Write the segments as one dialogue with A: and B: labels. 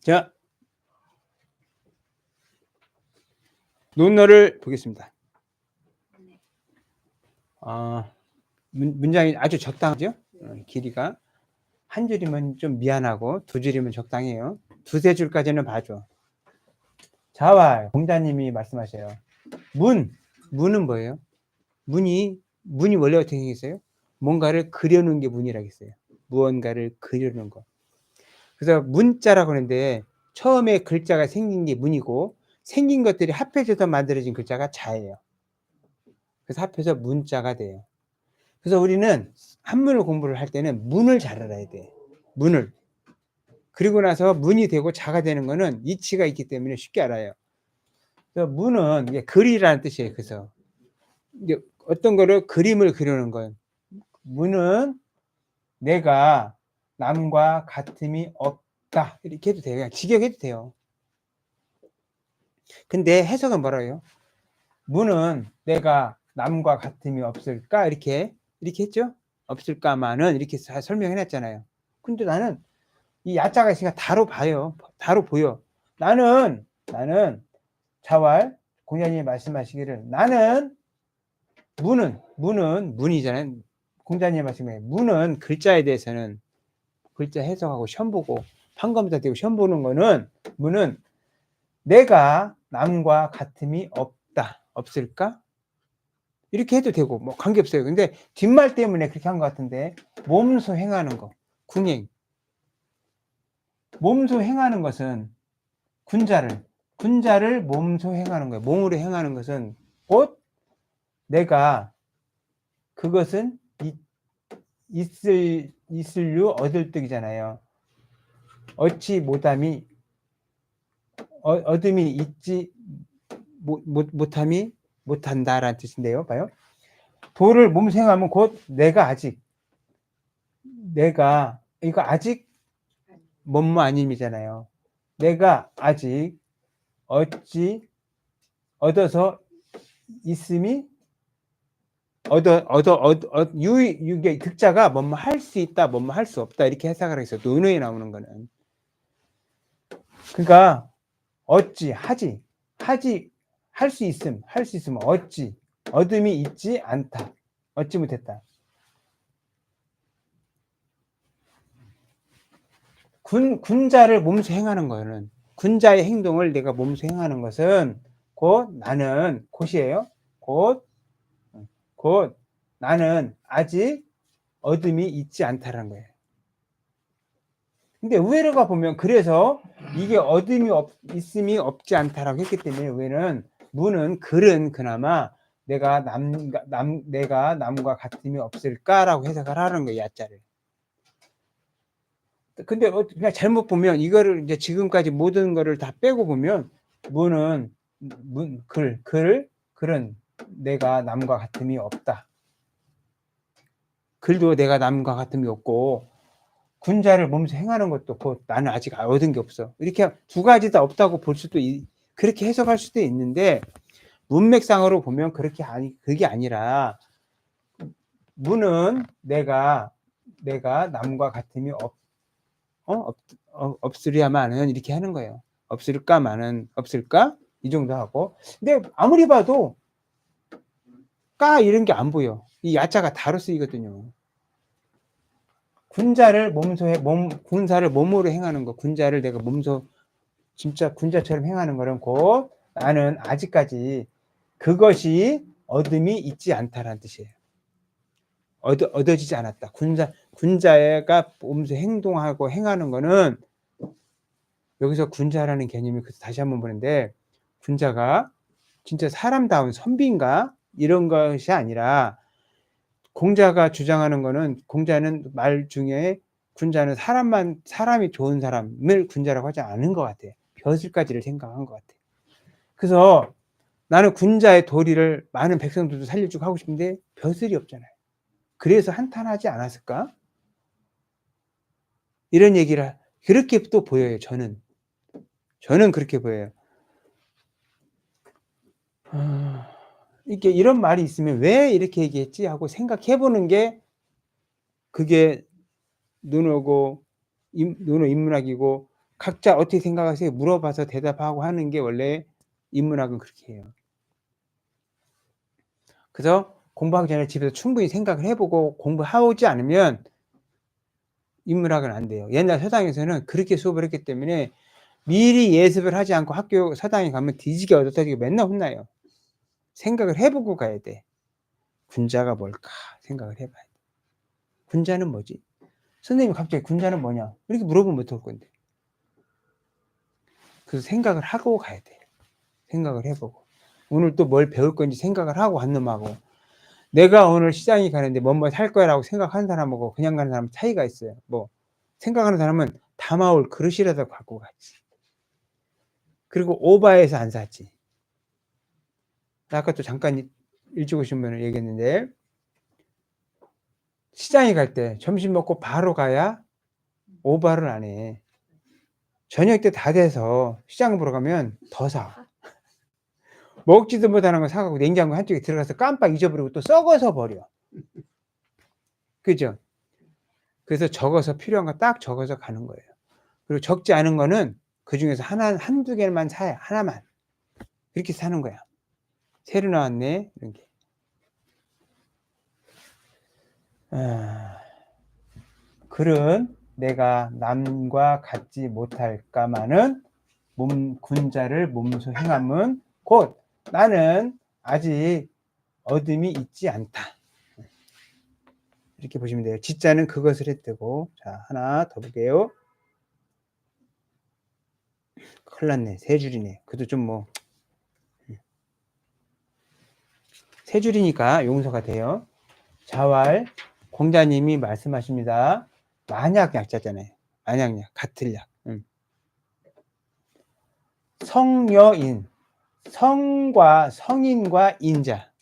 A: 자, 논어를 보겠습니다. 아, 문, 문장이 아주 적당하죠? 어, 길이가. 한 줄이면 좀 미안하고, 두 줄이면 적당해요. 두세 줄까지는 봐줘. 자와 공자님이 말씀하셔요. 문, 문은 뭐예요? 문이, 문이 원래 어떻게 생겼어요? 뭔가를 그려놓은 게 문이라고 했어요. 무언가를 그려놓은 거. 그래서 문자라고 하는데, 처음에 글자가 생긴 게 문이고, 생긴 것들이 합해져서 만들어진 글자가 자예요. 그래서 합해서 문자가 돼요. 그래서 우리는 한문을 공부를 할 때는 문을 잘 알아야 돼. 문을. 그리고 나서 문이 되고 자가 되는 거는 이치가 있기 때문에 쉽게 알아요. 그래서 문은 글이라는 뜻이에요. 그래서 어떤 거를 그림을 그려는 건 문은 내가 남과 같음이 없다 이렇게 해도 돼요. 그냥 직역해도 돼요. 근데 해석은 뭐라고요? 문은 내가 남과 같음이 없을까 이렇게 이렇게 했죠? 없을까만은 이렇게 다 설명해 놨잖아요. 근데 나는 이 야자가 있으니까 다로 봐요. 다로 보여. 나는 나는 자왈 공자님이 말씀하시기를 나는 문은 문은 문이잖아요. 공자님 말씀에 문은 글자에 대해서는 글자 해석하고 시험 보고 판검사 되고 시험 보는 거는 문은 내가 남과 같음이 없다 없을까 이렇게 해도 되고 뭐 관계 없어요. 근데 뒷말 때문에 그렇게 한 것 같은데 몸소 행하는 거 궁행 몸소 행하는 것은 군자를 군자를 몸소 행하는 거예요. 몸으로 행하는 것은 곧 내가 그것은 이, 있을 있을류 득이잖아요. 어찌 못함이 어, 얻음이 있지 못, 못, 못함이 못한다라는 뜻인데요. 봐요. 도를 몸생하면 곧 내가 아직 내가 이거 아직 뭐뭐 아님이잖아요. 내가 아직 어찌 얻어서 있음이 얻어 얻어 얻어, 얻 유이 이게 득자가 뭐뭐 할 수 있다, 뭐뭐 할 수 없다 이렇게 해석을 해서 논어에 나오는 거는. 그러니까 어찌 하지 하지 할 수 있음 할 수 있으면 어찌 얻음이 있지 않다. 얻지 못했다. 군 군자를 몸소 행하는 거는 군자의 행동을 내가 몸소 행하는 것은 곧 나는 곧이에요? 곧 곧 나는 아직 얻음이 있지 않다라는 거예요. 근데 의외로가 보면 그래서 이게 얻음이 없, 있음이 없지 않다라고 했기 때문에 의외는 문은 글은 그나마 내가 남, 남 내가 남과 같음이 없을까라고 해석을 하는 거예요 야자를. 근데 어, 그냥 잘못 보면 이거를 이제 지금까지 모든 거를 다 빼고 보면 문은 문, 글, 글, 글은 내가 남과 같음이 없다. 글도 내가 남과 같음이 없고 군자를 몸소 행하는 것도 곧 나는 아직 얻은 게 없어. 이렇게 두 가지 다 없다고 볼 수도 있, 그렇게 해석할 수도 있는데 문맥상으로 보면 그렇게 아니 그게 아니라 문은 내가 내가 남과 같음이 없, 어? 없, 어, 없으려마는 이렇게 하는 거예요. 없을까마는 없을까 이 정도 하고 근데 아무리 봐도 까 이런 게 안 보여. 이 야자가 다로 쓰이거든요. 군자를 몸소에 몸 군사를 몸으로 행하는 거. 군자를 내가 몸소 진짜 군자처럼 행하는 거는 곧 나는 아직까지 그것이 얻음이 있지 않다라는 뜻이에요. 얻어, 얻어지지 않았다. 군자 군자가 몸소 행동하고 행하는 거는 여기서 군자라는 개념이 다시 한번 보는데 군자가 진짜 사람다운 선비인가 이런 것이 아니라 공자가 주장하는 거는 공자는 말 중에 군자는 사람만 사람이 좋은 사람을 군자라고 하지 않은 것 같아. 벼슬까지를 생각한 것 같아. 그래서 나는 군자의 도리를 많은 백성들도 살려주고 하고 싶은데 벼슬이 없잖아요. 그래서 한탄하지 않았을까? 이런 얘기를 그렇게 또 보여요. 저는 저는 그렇게 보여요. 아... 이렇게 이런 말이 있으면 왜 이렇게 얘기했지 하고 생각해 보는 게 그게 눈오고 눈오 인문학이고 각자 어떻게 생각하세요? 물어봐서 대답하고 하는 게 원래 인문학은 그렇게 해요. 그래서 공부하기 전에 집에서 충분히 생각을 해보고 공부하지 않으면 인문학은 안 돼요. 옛날 서당에서는 그렇게 수업을 했기 때문에 미리 예습을 하지 않고 학교 서당에 가면 뒤지게 얻어터지고 맨날 혼나요. 생각을 해보고 가야 돼. 군자가 뭘까 생각을 해봐야 돼. 군자는 뭐지? 선생님 갑자기 군자는 뭐냐? 이렇게 물어보면 못할 건데. 그래서 생각을 하고 가야 돼. 생각을 해보고. 오늘 또 뭘 배울 건지 생각을 하고 간 놈하고 내가 오늘 시장에 가는데 뭐뭐 살 거야라고 생각하는 사람하고 그냥 가는 사람 차이가 있어요. 뭐 생각하는 사람은 담아올 그릇이라도 갖고 가지. 그리고 오바해서 안 사지. 아까 또 잠깐 일찍 오신 분을 얘기했는데 시장에 갈 때 점심 먹고 바로 가야 오바를 안 해. 저녁 때 다 돼서 시장 보러 가면 더 사. 먹지도 못하는 거 사가고 냉장고 한쪽에 들어가서 깜빡 잊어버리고 또 썩어서 버려. 그죠? 그래서 적어서 필요한 거 딱 적어서 가는 거예요. 그리고 적지 않은 거는 그 중에서 하나, 한두 개만 사야, 하나만. 그렇게 사는 거야. 새로 나왔네, 이런 게. 아, 글은 내가 남과 같지 못할까마는 몸, 군자를 몸소 행함은 곧 나는 아직 어둠이 있지 않다. 이렇게 보시면 돼요. 지자는 그것을 했대고. 자, 하나 더 볼게요. 큰일 났네. 세 줄이네. 그래도 좀 뭐. 세 줄이니까 용서가 돼요. 자왈, 공자님이 말씀하십니다. 만약 약자잖아요. 만약 약, 같을 약. 음. 성여인, 성과 성인과 인자,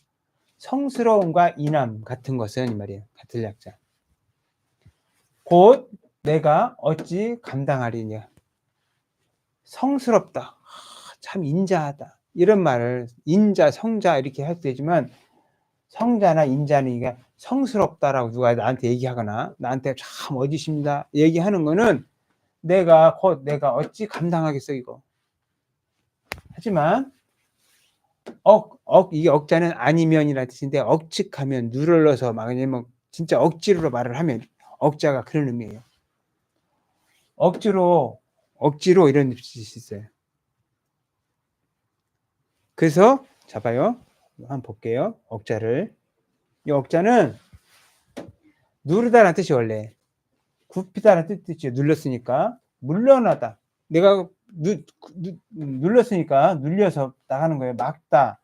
A: 성스러움과 인함 같은 것은 이 말이에요. 같을 약자. 곧 내가 어찌 감당하리냐. 성스럽다. 아, 참 인자하다. 이런 말을 인자, 성자 이렇게 해도 되지만 성자나 인자는 이게 성스럽다라고 누가 나한테 얘기하거나 나한테 참 어디십니다 얘기하는 거는 내가 곧 내가 어찌 감당하겠어 이거. 하지만 억, 억, 이게 억자는 아니면이라는 뜻인데 억측하면 누를러서 막 왜냐면 진짜 억지로 말을 하면 억자가 그런 의미예요. 억지로 억지로 이런 뜻이 있어요. 그래서 잡아요. 한번 볼게요. 억자를. 이 억자는 누르다라는 뜻이 원래 굽히다라는 뜻이죠. 눌렀으니까 물러나다. 내가 누, 누, 눌렀으니까 눌려서 나가는 거예요. 막다.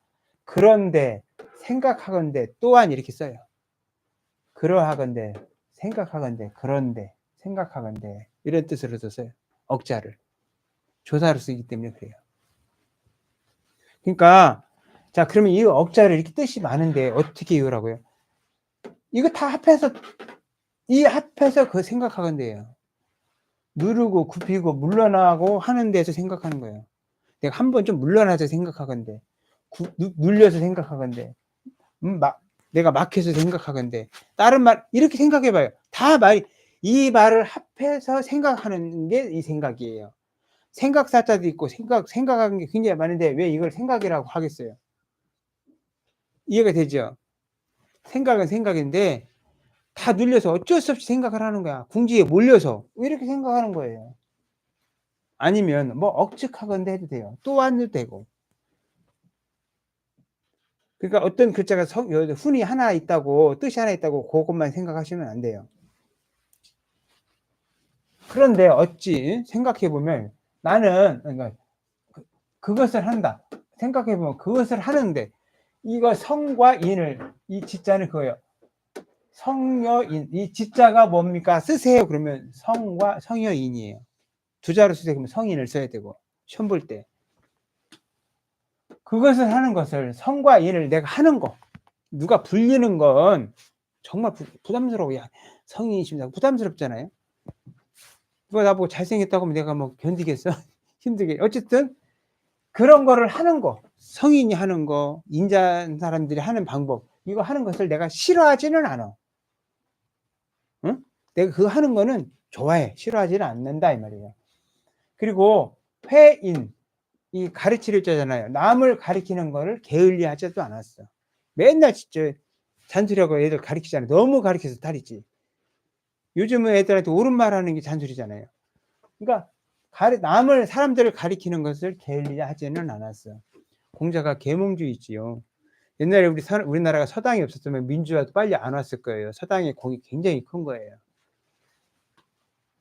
A: 그런데 생각하건대 또한 이렇게 써요. 그러하건대 생각하건대 그런데 생각하건대 이런 뜻으로 써요. 억자를 조사로 쓰기 때문에 그래요. 그러니까 자 그러면 이 억자를 이렇게 뜻이 많은데 어떻게 이유라고요? 이거 다 합해서 이 합해서 그 생각하건대요. 누르고 굽히고 물러나고 하는 데서 생각하는 거예요. 내가 한 번 좀 물러나서 생각하건대 구, 누, 눌려서 생각하건대 음, 막 내가 막혀서 생각하건대 다른 말 이렇게 생각해봐요. 다 말이 이 말을 합해서 생각하는 게 이 생각이에요. 생각사자도 있고 생각 생각하는 게 굉장히 많은데 왜 이걸 생각이라고 하겠어요? 이해가 되죠? 생각은 생각인데 다 눌려서 어쩔 수 없이 생각을 하는 거야. 궁지에 몰려서 왜 이렇게 생각하는 거예요? 아니면 뭐 억측하건대 해도 돼요. 또 안도 되고. 그러니까 어떤 글자가 성, 훈이 하나 있다고 뜻이 하나 있다고 그것만 생각하시면 안 돼요. 그런데 어찌 생각해 보면 나는 그러니까 그, 그것을 한다. 생각해 보면 그것을 하는데 이거 성과 인을 이 지자는 그거예요. 성여인 이 지자가 뭡니까? 쓰세요. 그러면 성과 성여인이에요. 두 자로 쓰세요. 그러면 성인을 써야 되고 시험 볼 때. 그것을 하는 것을 성과 인을 내가 하는 거 누가 불리는 건 정말 부, 부담스러워. 야, 성인이십니다. 부담스럽잖아요. 누가 나보고 잘생겼다고 하면 내가 뭐 견디겠어? 힘들게. 어쨌든 그런 거를 하는 거, 성인이 하는 거, 인자한 사람들이 하는 방법, 이거 하는 것을 내가 싫어하지는 않아. 응? 내가 그거 하는 거는 좋아해. 싫어하지는 않는다 이 말이에요. 그리고 회인 이 가르치려 했잖아요. 남을 가리키는 거를 게을리 하지도 않았어. 맨날 진짜 잔소리하고 애들 가르치잖아요. 너무 가르쳐서 탈이지. 요즘은 애들한테 옳은 말 하는 게 잔소리잖아요. 그러니까 가리, 남을 사람들을 가리키는 것을 게을리 하지는 않았어. 공자가 계몽주의지요. 옛날에 우리 서, 우리나라가 서당이 없었으면 민주화도 빨리 안 왔을 거예요. 서당의 공이 굉장히 큰 거예요.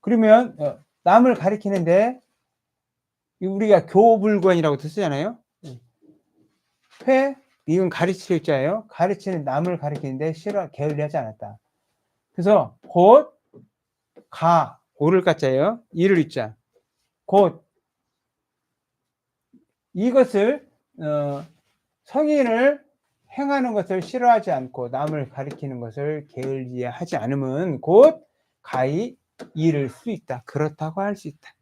A: 그러면 어, 남을 가리키는데 이 우리가 교불권이라고 쓰잖아요. 회 이건 가르칠 자예요. 가르치는 남을 가리키는데 싫어 게을리하지 않았다. 그래서 곧 가, 고를 가짜예요. 이를 있자. 곧 이것을 어, 성인을 행하는 것을 싫어하지 않고 남을 가리키는 것을 게을리하지 않으면 곧 가히 이를 수 있다. 그렇다고 할 수 있다.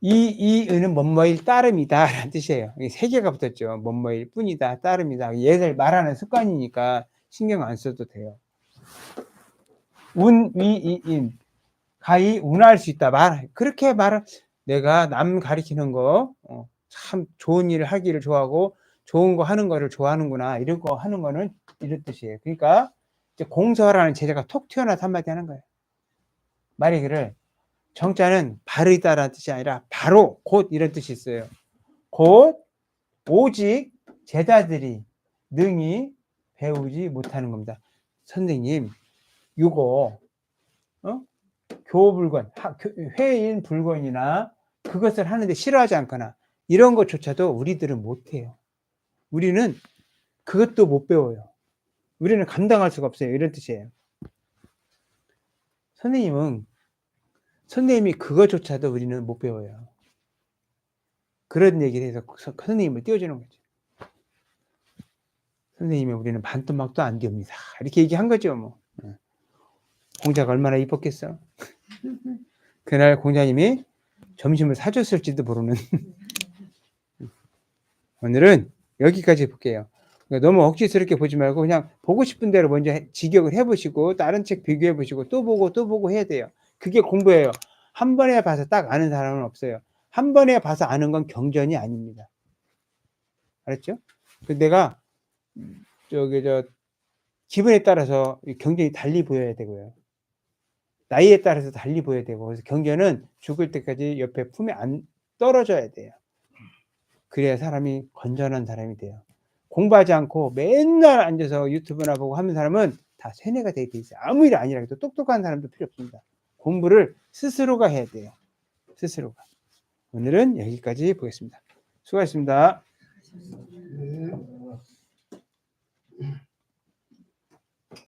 A: 이, 이 의는 뭐뭐일 따름이다. 라는 뜻이에요. 이세 개가 붙었죠. 뭐뭐일 뿐이다. 따름이다. 얘들 말하는 습관이니까 신경 안 써도 돼요. 운, 위, 이, 인. 가히 운할 수 있다. 말, 그렇게 말, 내가 남 가리키는 거, 어, 참 좋은 일을 하기를 좋아하고, 좋은 거 하는 거를 좋아하는구나. 이런 거 하는 거는 이런 뜻이에요. 그러니까, 이제 공서라는 제자가 톡 튀어나와서 한마디 하는 거예요. 말이기를, 정자는 바르다라는 뜻이 아니라, 바로, 곧 이런 뜻이 있어요. 곧, 오직 제자들이 능히 배우지 못하는 겁니다. 선생님, 요거, 어? 교불권, 회인 불권이나 그것을 하는데 싫어하지 않거나 이런 것조차도 우리들은 못해요. 우리는 그것도 못 배워요. 우리는 감당할 수가 없어요. 이런 뜻이에요. 선생님은 선생님이 그것조차도 우리는 못 배워요. 그런 얘기를 해서 서- 선생님을 띄워주는 거죠. 선생님이 우리는 반토막도 안 되옵니다. 이렇게 얘기한 거죠, 뭐. 예. 공자가 얼마나 이뻤겠어. 그날 공자님이 점심을 사줬을지도 모르는. 오늘은 여기까지 볼게요. 그러니까 너무 억지스럽게 보지 말고 그냥 보고 싶은 대로 먼저 해- 직역을 해보시고 다른 책 비교해 보시고 또 보고 또 보고 해야 돼요. 그게 공부예요. 한 번에 봐서 딱 아는 사람은 없어요. 한 번에 봐서 아는 건 경전이 아닙니다. 알았죠? 그 내가 음, 저기 저 기분에 따라서 이 경전이 달리 보여야 되고요. 나이에 따라서 달리 보여야 되고 그래서 경전은 죽을 때까지 옆에 품에 안 떨어져야 돼요. 그래야 사람이 건전한 사람이 돼요. 공부하지 않고 맨날 앉아서 유튜브나 보고 하는 사람은 다 세뇌가 돼 있어요. 아무 일 아니라 해도 똑똑한 사람도 필요 없습니다. 공부를 스스로가 해야 돼요. 스스로가. 오늘은 여기까지 보겠습니다. 수고하셨습니다.